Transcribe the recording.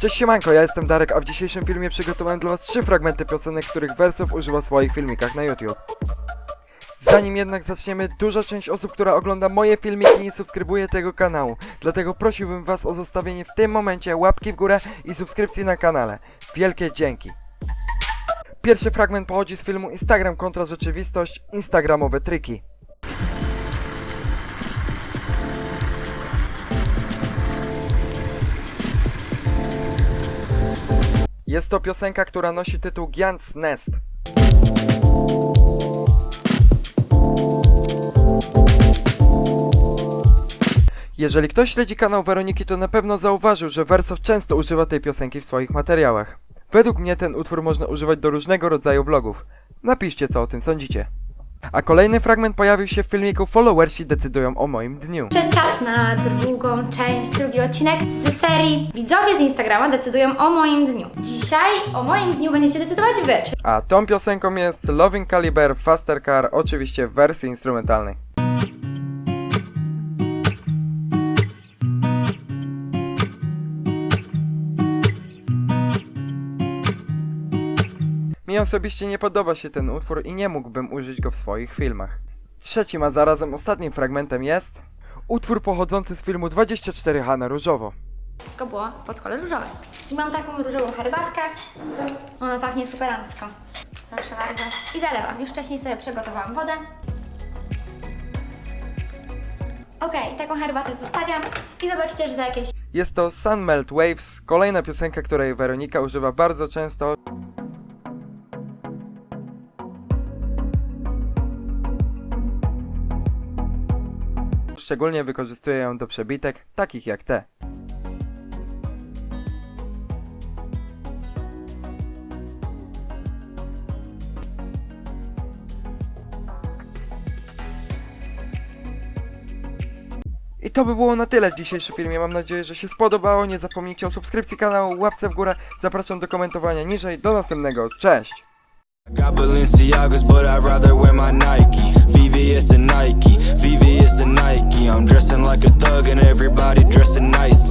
Cześć siemanko, ja jestem Darek, a w dzisiejszym filmie przygotowałem dla was trzy fragmenty piosenek, których wersów używa w swoich filmikach na YouTube. Zanim jednak zaczniemy, duża część osób, która ogląda moje filmiki nie subskrybuje tego kanału, dlatego prosiłbym was o zostawienie w tym momencie łapki w górę i subskrypcji na kanale. Wielkie dzięki! Pierwszy fragment pochodzi z filmu Instagram kontra rzeczywistość, Instagramowe triki. Jest to piosenka, która nosi tytuł Giant's Nest. Jeżeli ktoś śledzi kanał Weroniki, to na pewno zauważył, że Wersow często używa tej piosenki w swoich materiałach. Według mnie ten utwór można używać do różnego rodzaju vlogów. Napiszcie, co o tym sądzicie. A kolejny fragment pojawił się w filmiku Followersi decydują o moim dniu. Czas na drugą część, drugi odcinek z serii Widzowie z Instagrama decydują o moim dniu. Dzisiaj o moim dniu będziecie decydować wy. A tą piosenką jest Loving Caliber Faster Car, oczywiście w wersji instrumentalnej. Mi osobiście nie podoba się ten utwór i nie mógłbym użyć go w swoich filmach. Trzecim, a zarazem ostatnim fragmentem jest utwór pochodzący z filmu 24H na różowo. wszystko było pod kolor różowy. I mam taką różową herbatkę. Ona pachnie superancko. Proszę bardzo. I zalewam. Już wcześniej sobie przygotowałam wodę. Okej, taką herbatę zostawiam. I zobaczcie, że za jakieś Jest to Sunmelt Waves, kolejna piosenka, której Weronika używa bardzo często. Szczególnie wykorzystuje ją do przebitek, takich jak te. I to by było na tyle w dzisiejszym filmie. Mam nadzieję, że się spodobało. Nie zapomnijcie o subskrypcji kanału, łapce w górę. Zapraszam do komentowania niżej. Do następnego. Cześć! Nike. Like a thug, and everybody dressing nice.